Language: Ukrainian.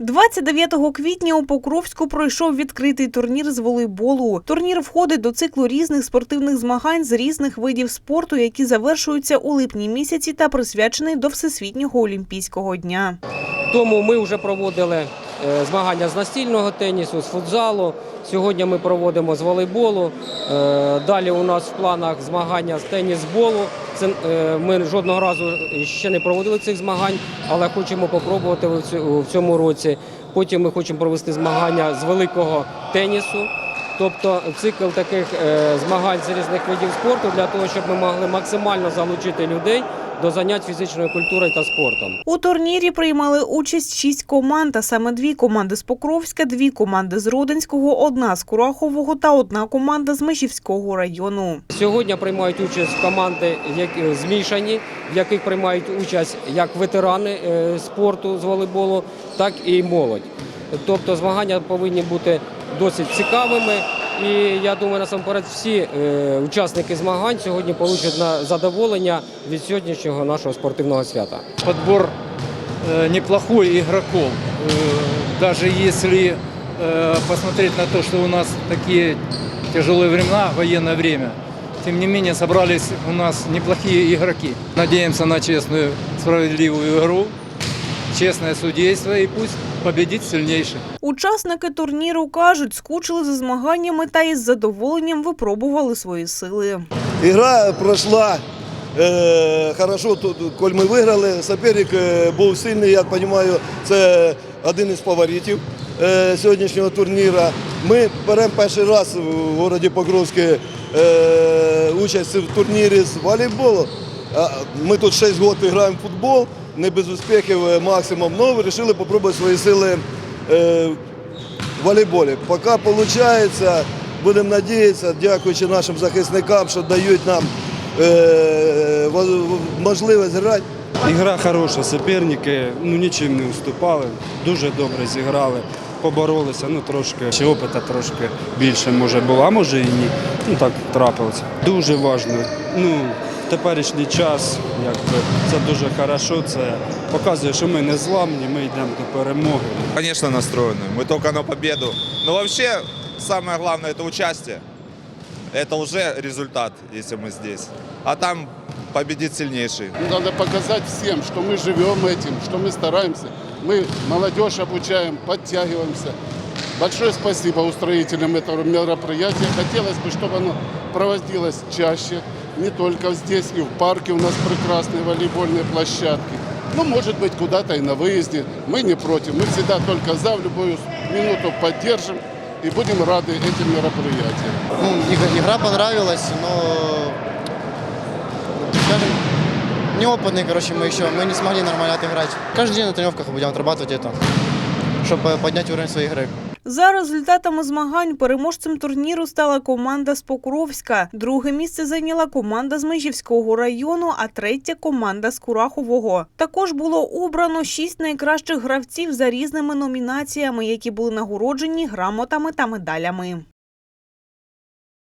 29 квітня у Покровську пройшов відкритий турнір з волейболу. Турнір входить до циклу різних спортивних змагань з різних видів спорту, які завершуються у липні місяці та присвячений до Всесвітнього олімпійського дня. Тому ми вже проводили е, змагання з настільного тенісу, з футзалу. Сьогодні ми проводимо з волейболу. Е, Далі у нас в планах змагання з тенісболу. Це е, ми жодного разу ще не проводили цих змагань, але хочемо попробувати в цьому році. Потім ми хочемо провести змагання з великого тенісу. Тобто цикл таких е, змагань з різних видів спорту для того, щоб ми могли максимально залучити людей до занять фізичною культурою та спортом. У турнірі приймали участь шість команд, а саме дві команди з Покровська, дві команди з Родинського, одна з Курахового та одна команда з Межівського району. Сьогодні приймають участь команди які змішані, в яких приймають участь як ветерани е, спорту з волейболу, так і молодь. Тобто змагання повинні бути досить цікавими. І я думаю, насамперед всі е, учасники змагань сьогодні получать на задоволення від сьогоднішнього нашого спортивного свята. подбор э, неплохой игроков. Э, даже если э, посмотреть на то, что у нас такие тяжелые времена, военное время, тем не менее собрались у нас неплохие игроки. Надеемся на честную, справедливую игру, честное судейство и пусть победит сильнейший. Учасники турніру кажуть, скучили за змаганнями та із задоволенням випробували свої сили. Ігра пройшла е, хорошо, тут, коль ми виграли. Соперник е, був сильний, я розумію, це один із фаворитів е, сьогоднішнього турніру. Ми беремо перший раз в місті Покровське е, участь в турнірі з волейболу. Ми тут 6 років граємо в футбол, не без успіхів е, максимум, але вирішили спробувати свої сили е, в волейболі. Поки виходить, будемо надіятися, дякуючи нашим захисникам, що дають нам е, можливість грати. Ігра хороша, суперники ну, нічим не уступали, дуже добре зіграли, поборолися, ну трошки ще опита трошки більше може було, а може і ні. Ну так трапилося. Дуже важливо. Ну, теперішній час якби, це дуже хорошо, це показує, що ми не зламні, ми йдемо до перемоги. Конечно, настроены. Мы только на победу. Но вообще, самое главное, это участие. Это уже результат, если мы здесь. А там победит сильнейший. Надо показать всем, что мы живем этим, что мы стараемся. Мы молодежь обучаем, подтягиваемся. Большое спасибо устроителям этого мероприятия. Хотелось бы, чтобы оно проводилось чаще. Не только здесь, и в парке у нас прекрасные волейбольные площадки. Ну, может быть, куда-то и на выезде. Мы не против. Мы всегда только за, в любую минуту поддержим и будем рады этим мероприятиям. Ну, иг- игра понравилась, но, скажем, неопытные, короче, мы еще, мы не смогли нормально отыграть. Каждый день на тренировках будем отрабатывать это, чтобы поднять уровень своей игры. За результатами змагань переможцем турніру стала команда з Покровська. Друге місце зайняла команда з Межівського району, а третє команда з Курахового. Також було обрано шість найкращих гравців за різними номінаціями, які були нагороджені грамотами та медалями.